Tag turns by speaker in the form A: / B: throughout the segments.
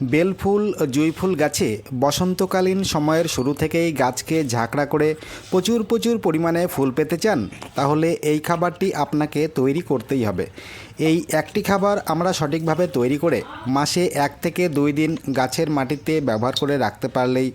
A: বেলফুল, জুঁইফুল গাছে বসন্তকালীন সময়ের শুরু থেকেই গাছকে ঝাঁকড়া করে প্রচুর প্রচুর পরিমাণে ফুল পেতে চান, তাহলে এই খাবারটি আপনাকে তৈরি করতেই হবে। এই একটি খাবার আমরা সঠিকভাবে তৈরি করে মাসে এক থেকে দুই দিন গাছের মাটিতে ব্যবহার করে রাখতে পারলেই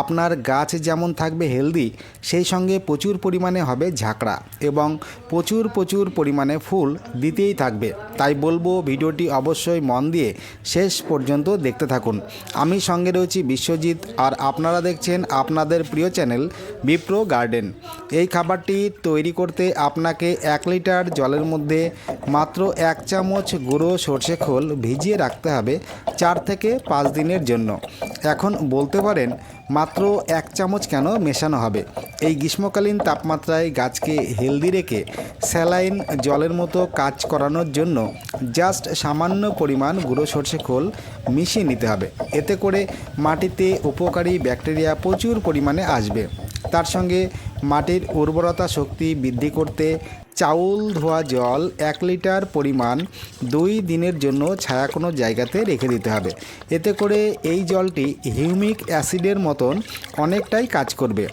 A: আপনার গাছ যেমন থাকবে হেলদি, সেই সঙ্গে প্রচুর পরিমাণে হবে ঝাঁকড়া এবং প্রচুর প্রচুর পরিমাণে ফুল দিতেই থাকবে। তাই বলব ভিডিওটি অবশ্যই মন দিয়ে শেষ পর্যন্ত দেখতে থাকুন। আমি সঙ্গে রয়েছি বিশ্বজিৎ আর আপনারা দেখছেন আপনাদের প্রিয় চ্যানেল বিপ্রো গার্ডেন। এই খাবারটি তৈরি করতে আপনাকে এক লিটার জলের মধ্যে মাত্র এক চামচ গুঁড়ো সর্ষে খোল ভিজিয়ে রাখতে হবে চার থেকে পাঁচ দিনের জন্য। এখন বলতে পারেন, মাত্র এক চামচ কেন মেশানো হবে? এই গ্রীষ্মকালীন তাপমাত্রায় গাছকে হেলদি রেখে স্যালাইন জলের মতো কাজ করানোর জন্য জাস্ট সামান্য পরিমাণ গুঁড়ো সর্ষে খোল মিশিয়ে নিতে হবে। এতে করে মাটিতে উপকারী ব্যাকটেরিয়া প্রচুর পরিমাণে আসবে। তার সঙ্গে মাটির উর্বরতা শক্তি বৃদ্ধি করতে চাউল, ধোয়া জল এক লিটার পরিমাণ দুই দিনের জন্য ছায়া কোনো জায়গাতে রেখে দিতে হবে। এতে করে এই জলটি হিউমিক অ্যাসিডের মতন অনেকটাই কাজ করবে।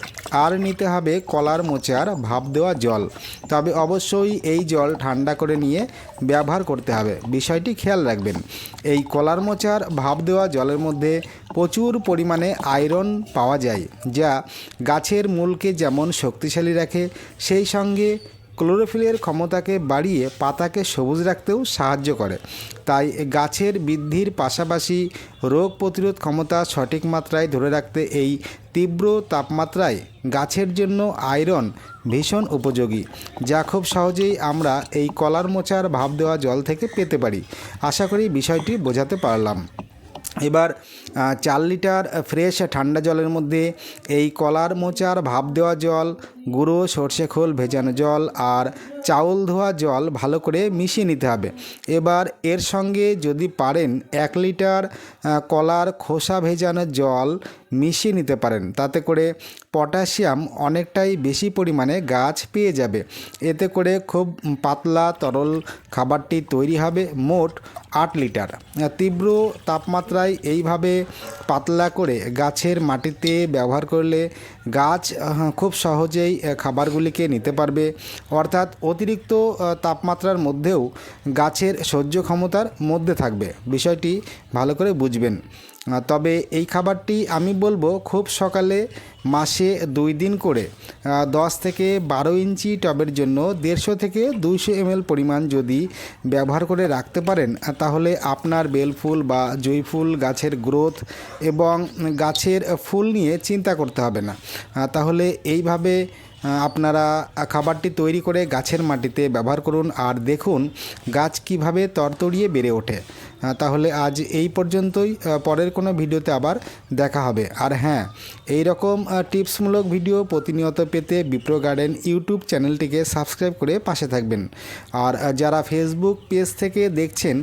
A: আর নিতে হবে কলার মোচার ভাপ দেওয়া জল। তবে অবশ্যই এই জল ঠান্ডা করে নিয়ে ব্যবহার করতে হবে। বিষয়টি খেয়াল রাখবেন। এই কলার মোচার ভাপ দেওয়া জলের মধ্যে প্রচুর পরিমাণে আয়রন পাওয়া যায়, যা গাছের মূলকে যেমন শক্তিশালী রাখে, সেই সঙ্গে ক্লোরোফিলের ক্ষমতাকে বাড়িয়ে পাতাকে সবুজ রাখতেও সাহায্য করে। তাই গাছের বৃদ্ধির পাশাপাশি রোগ প্রতিরোধ ক্ষমতা সঠিক মাত্রায় ধরে রাখতে এই তীব্র তাপমাত্রায় গাছের জন্য আয়রন ভীষণ উপযোগী, যা খুব সহজেই আমরা এই কলার মোচার ভাব দেওয়া জল থেকে পেতে পারি। আশা করি বিষয়টি বোঝাতে পারলাম। এবার চার লিটার ফ্রেশ ঠান্ডা জলের মধ্যে এই কলার মোচার ভাপ দেওয়া জল, গুঁড়ো সর্ষে খোল ভেজানো জল আর চাউল ধোয়া জল ভালো করে মিশিয়ে নিতে হবে। এবার এর সঙ্গে যদি পারেন এক লিটার কলার খোসা ভেজানো জল মিশিয়ে নিতে পারেন। তাতে করে পটাশিয়াম অনেকটাই বেশি পরিমাণে গাছ পেয়ে যাবে। এতে করে খুব পাতলা তরল খাবারটি তৈরি হবে। মোট আট লিটার। তীব্র তাপমাত্রায় এইভাবে পাতলা করে গাছের মাটিতে ব্যবহার করলে গাছ খুব সহজেই খাবারগুলিকে নিতে পারবে। অর্থাৎ অতিরিক্ত তাপমাত্রার মধ্যেও গাছের সহ্য ক্ষমতার মধ্যে থাকবে। বিষয়টি ভালো করে বুঝবেন। তবে এই খাবারটি আমি বলব খুব সকালে মাসে দুই দিন করে দশ থেকে বারো ইঞ্চি টবের জন্য দেড়শো থেকে দুইশো এমএল পরিমাণ যদি ব্যবহার করে রাখতে পারেন তাহলে আপনার বেলফুল বা জুঁই গাছের গ্রোথ এবং গাছের ফুল নিয়ে চিন্তা করতে হবে না। তাহলে এইভাবে আপনারা খাবারটি তৈরি করে গাছের মাটিতে ব্যবহার করুন আর দেখুন গাছ কীভাবে তরতরিয়ে বেড়ে ওঠে। তাহলে আজ এই পর্যন্তই। পরের কোনো ভিডিওতে আবার দেখা হবে। আর হ্যাঁ এই রকম টিপসমূলক ভিডিও প্রতিনিয়ত পেতে বিপ্রো গার্ডেন ইউটিউব চ্যানেলটিকে সাবস্ক্রাইব করে পাশে থাকবেন। আর যারা ফেসবুক পেজ থেকে দেখছেন,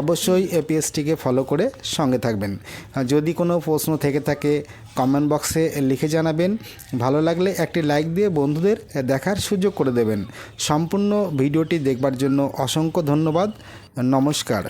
A: অবশ্যই পেজটিকে ফলো করে সঙ্গে থাকবেন। যদি কোনো প্রশ্ন থেকে থাকে কমেন্ট বক্সে লিখে জানাবেন। ভালো লাগলে একটি লাইক দিয়ে বন্ধুদের দেখার সুযোগ করে দেবেন। সম্পূর্ণ ভিডিওটি দেখবার জন্য অসংখ্য ধন্যবাদ। নমস্কার।